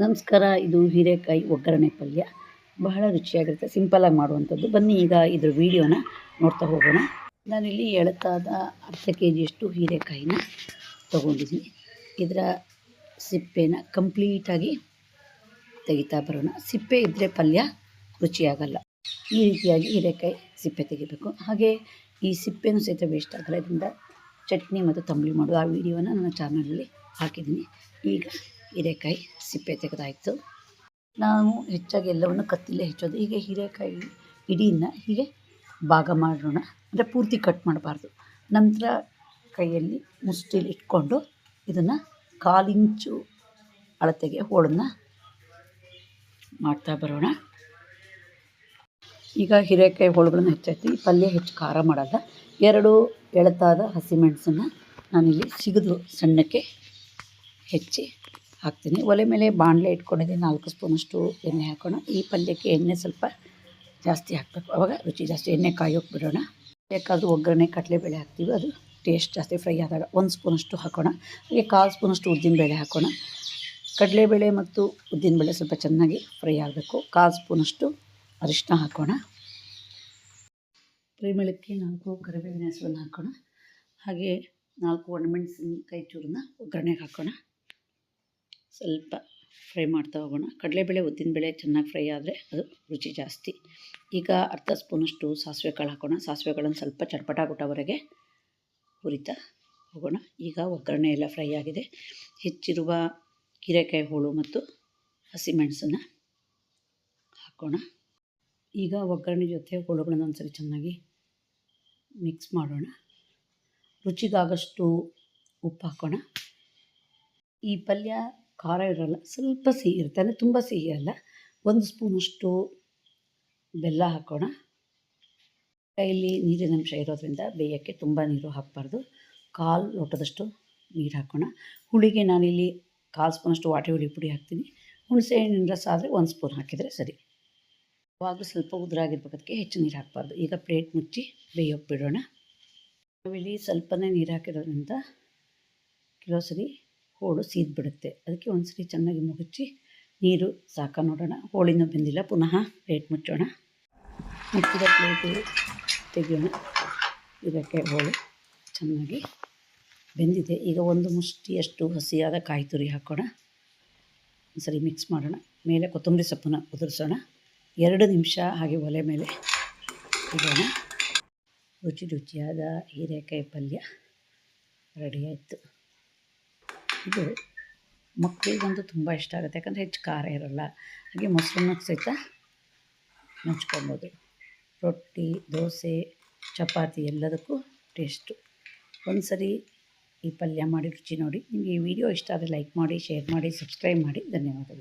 ನಮಸ್ಕಾರ, ಇದು ಹೀರೆಕಾಯಿ ಒಗ್ಗರಣೆ ಪಲ್ಯ. ಬಹಳ ರುಚಿಯಾಗಿರುತ್ತೆ ಸಿಂಪಲಾಗಿ ಮಾಡುವಂಥದ್ದು. ಬನ್ನಿ ಈಗ ಇದ್ರ ವೀಡಿಯೋನ ನೋಡ್ತಾ ಹೋಗೋಣ. ನಾನಿಲ್ಲಿ ಎಳತಾದ ಅರ್ಧ ಕೆ ಜಿಯಷ್ಟು ಹೀರೆಕಾಯಿನ ತೊಗೊಂಡಿದ್ದೀನಿ. ಇದರ ಸಿಪ್ಪೆನ ಕಂಪ್ಲೀಟಾಗಿ ತೆಗಿತಾ ಬರೋಣ. ಸಿಪ್ಪೆ ಇದ್ದರೆ ಪಲ್ಯ ರುಚಿಯಾಗಲ್ಲ. ಈ ರೀತಿಯಾಗಿ ಹೀರೆಕಾಯಿ ಸಿಪ್ಪೆ ತೆಗಿಬೇಕು. ಹಾಗೆ ಈ ಸಿಪ್ಪೆನೂ ಸಹಿತ ವೇಸ್ಟ್ ಆಗಲ್ಲ. ಇದರಿಂದ ಚಟ್ನಿ ಮತ್ತು ತಂಬಳಿ ಮಾಡೋದು ಆ ವಿಡಿಯೋನ ನನ್ನ ಚಾನಲಲ್ಲಿ ಹಾಕಿದ್ದೀನಿ. ಈಗ ಹೀರೆಕಾಯಿ ಸಿಪ್ಪೆ ತೆಗೆದಾಯಿತು. ನಾವು ಹೆಚ್ಚಾಗಿ ಎಲ್ಲವನ್ನು ಕತ್ತಿಲ್ಲೇ ಹೆಚ್ಚೋದು. ಹೀಗೆ ಹೀರೆಕಾಯಿ ಇಡೀನ ಹೀಗೆ ಭಾಗ ಮಾಡೋಣ. ಅಂದರೆ ಪೂರ್ತಿ ಕಟ್ ಮಾಡಬಾರ್ದು. ನಂತರ ಕೈಯಲ್ಲಿ ಮುಷ್ಟಿಲಿ ಇಟ್ಕೊಂಡು ಇದನ್ನು ಕಾಲಿಂಚು ಅಳತೆಗೆ ಹೋಳನ್ನು ಮಾಡ್ತಾ ಬರೋಣ. ಈಗ ಹೀರೆಕಾಯಿ ಹೋಳುಗಳನ್ನು ಹೆಚ್ಚಾಯ್ತು. ಈ ಪಲ್ಯ ಹೆಚ್ಚು ಖಾರ ಮಾಡಲ್ಲ. ಎರಡು ಎಳತಾದ ಹಸಿಮೆಣಸನ್ನು ನಾನಿಲ್ಲಿ ಸಿಗದು ಸಣ್ಣಕ್ಕೆ ಹೆಚ್ಚಿ ಹಾಕ್ತೀನಿ. ಒಲೆ ಮೇಲೆ ಬಾಣಲೆ ಇಟ್ಕೊಂಡಿದ್ದೀನಿ. ನಾಲ್ಕು ಸ್ಪೂನಷ್ಟು ಎಣ್ಣೆ ಹಾಕೋಣ. ಈ ಪಲ್ಯಕ್ಕೆ ಎಣ್ಣೆ ಸ್ವಲ್ಪ ಜಾಸ್ತಿ ಹಾಕಬೇಕು. ಆವಾಗ ರುಚಿ ಜಾಸ್ತಿ. ಎಣ್ಣೆ ಕಾಯೋಕೆ ಬಿಡೋಣ. ಬೇಕಾದರೂ ಒಗ್ಗರಣೆ, ಕಡಲೆಬೇಳೆ ಹಾಕ್ತೀವಿ. ಅದು ಟೇಸ್ಟ್ ಜಾಸ್ತಿ ಫ್ರೈ ಆದಾಗ ಒಂದು ಸ್ಪೂನಷ್ಟು ಹಾಕೋಣ. ಹಾಗೆ ಕಾಲು ಸ್ಪೂನಷ್ಟು ಉದ್ದಿನಬೇಳೆ ಹಾಕೋಣ. ಕಡಲೆಬೇಳೆ ಮತ್ತು ಉದ್ದಿನಬೇಳೆ ಸ್ವಲ್ಪ ಚೆನ್ನಾಗಿ ಫ್ರೈ ಆಗಬೇಕು. ಕಾಲು ಸ್ಪೂನಷ್ಟು ಅರಿಶಿನ ಹಾಕೋಣ. ಪರಿಮಳಕ್ಕೆ ನಾಲ್ಕು, ಕರಿಬೇವಿನ ಹೆಸರನ್ನು ಹಾಕೋಣ. ಹಾಗೆ ನಾಲ್ಕು ಒಣಮೆಣಸಿನ ಕೈ ಚೂರನ್ನ ಒಗ್ಗರಣೆಗೆ ಹಾಕೋಣ. ಸ್ವಲ್ಪ ಫ್ರೈ ಮಾಡ್ತಾ ಹೋಗೋಣ. ಕಡಲೆಬೇಳೆ ಉದ್ದಿನಬೇಳೆ ಚೆನ್ನಾಗಿ ಫ್ರೈ ಆದರೆ ಅದು ರುಚಿ ಜಾಸ್ತಿ. ಈಗ ಅರ್ಧ ಸ್ಪೂನಷ್ಟು ಸಾಸಿವೆ ಕಾಳು ಹಾಕೋಣ. ಸಾಸಿವೆಗಳನ್ನು ಸ್ವಲ್ಪ ಚಟ್ಪಟ ಗುಟ್ಟವರೆಗೆ ಹುರಿತಾ ಹೋಗೋಣ. ಈಗ ಒಗ್ಗರಣೆ ಎಲ್ಲ ಫ್ರೈ ಆಗಿದೆ. ಹೆಚ್ಚಿರುವ ಹೀರೆಕಾಯಿ ಹೋಳು ಮತ್ತು ಹಸಿಮೆಣಸನ್ನು ಹಾಕೋಣ. ಈಗ ಒಗ್ಗರಣೆ ಜೊತೆ ಹೋಳುಗಳನ್ನು ಒಂದ್ಸರಿ ಚೆನ್ನಾಗಿ ಮಿಕ್ಸ್ ಮಾಡೋಣ. ರುಚಿಗಾಗಷ್ಟು ಉಪ್ಪು ಹಾಕೋಣ. ಈ ಪಲ್ಯ ಖಾರ ಇರೋಲ್ಲ, ಸ್ವಲ್ಪ ಸಿಹಿ ಅಂದರೆ ತುಂಬ ಸಿಹಿ ಅಲ್ಲ. ಒಂದು ಸ್ಪೂನಷ್ಟು ಬೆಲ್ಲ ಹಾಕೋಣ. ಕೈಯಲ್ಲಿ ನೀರಿನ ಅಂಶ ಇರೋದ್ರಿಂದ ಬೇಯೋಕ್ಕೆ ತುಂಬ ನೀರು ಹಾಕಬಾರ್ದು. ಕಾಲು ಲೋಟದಷ್ಟು ನೀರು ಹಾಕೋಣ. ಹುಳಿಗೆ ನಾನಿಲ್ಲಿ ಕಾಲು ಸ್ಪೂನಷ್ಟು ವಾಟೆ ಹುಳಿ ಪುಡಿ ಹಾಕ್ತೀನಿ. ಹುಣಸೆ ಹಣ್ಣಿನ ರಸ ಆದರೆ ಒಂದು ಸ್ಪೂನ್ ಹಾಕಿದರೆ ಸರಿ. ಯಾವಾಗಲೂ ಸ್ವಲ್ಪ ಉದುರಾಗಿರ್ಬೇಕದಕ್ಕೆ ಹೆಚ್ಚು ನೀರು ಹಾಕಬಾರ್ದು. ಈಗ ಪ್ಲೇಟ್ ಮುಚ್ಚಿ ಬೇಯೋಕೆ ಬಿಡೋಣ. ಸ್ವಲ್ಪನೇ ನೀರು ಹಾಕಿರೋದ್ರಿಂದ ಕೆಲವು ಸರಿ ಹೋಳು ಸೀದ್ಬಿಡುತ್ತೆ. ಅದಕ್ಕೆ ಒಂದ್ಸರಿ ಚೆನ್ನಾಗಿ ಮುಗುಚಿ ನೀರು ಸಾಕ ನೋಡೋಣ. ಹೋಳಿನೂ ಬೆಂದಿಲ್ಲ. ಪುನಃ ಪ್ಲೇಟ್ ಮುಚ್ಚೋಣ. ಮುಚ್ಚಿದ ಪ್ಲೇಟು ತೆಗೆಯೋಣ. ಇದಕ್ಕೆ ಹೋಳು ಚೆನ್ನಾಗಿ ಬೆಂದಿದೆ. ಈಗ ಒಂದು ಮುಷ್ಟಿಯಷ್ಟು ಹಸಿಯಾದ ಕಾಯಿ ತುರಿ ಹಾಕೋಣ. ಸರಿ ಮಿಕ್ಸ್ ಮಾಡೋಣ. ಮೇಲೆ ಕೊತ್ತಂಬರಿ ಸೊಪ್ಪನ್ನು ಉದುರಿಸೋಣ. ಎರಡು ನಿಮಿಷ ಹಾಗೆ ಒಲೆ ಮೇಲೆ ಇಡೋಣ. ರುಚಿ ರುಚಿಯಾದ ಹೀರೆಕಾಯಿ ಪಲ್ಯ ರೆಡಿ ಆಯಿತು. ಇದು ಮಕ್ಕಳಿಗಂತೂ ತುಂಬ ಇಷ್ಟ ಆಗುತ್ತೆ. ಯಾಕಂದರೆ ಹೆಚ್ಚು ಖಾರ ಇರೋಲ್ಲ. ಹಾಗೆ ಮೊಸರನ್ನ ಸಹಿತ ನೆಂಚ್ಕೊಬೋದು ರೊಟ್ಟಿ, ದೋಸೆ, ಚಪಾತಿ ಎಲ್ಲದಕ್ಕೂ ಟೇಸ್ಟು ಒಂದು ಸರಿ ಈ ಪಲ್ಯ ಮಾಡಿ ರುಚಿ ನೋಡಿ. ನಿಮಗೆ ಈ ವಿಡಿಯೋ ಇಷ್ಟ ಆದರೆ ಲೈಕ್ ಮಾಡಿ ಶೇರ್ ಮಾಡಿ ಸಬ್ಸ್ಕ್ರೈಬ್ ಮಾಡಿ. ಧನ್ಯವಾದಗಳು.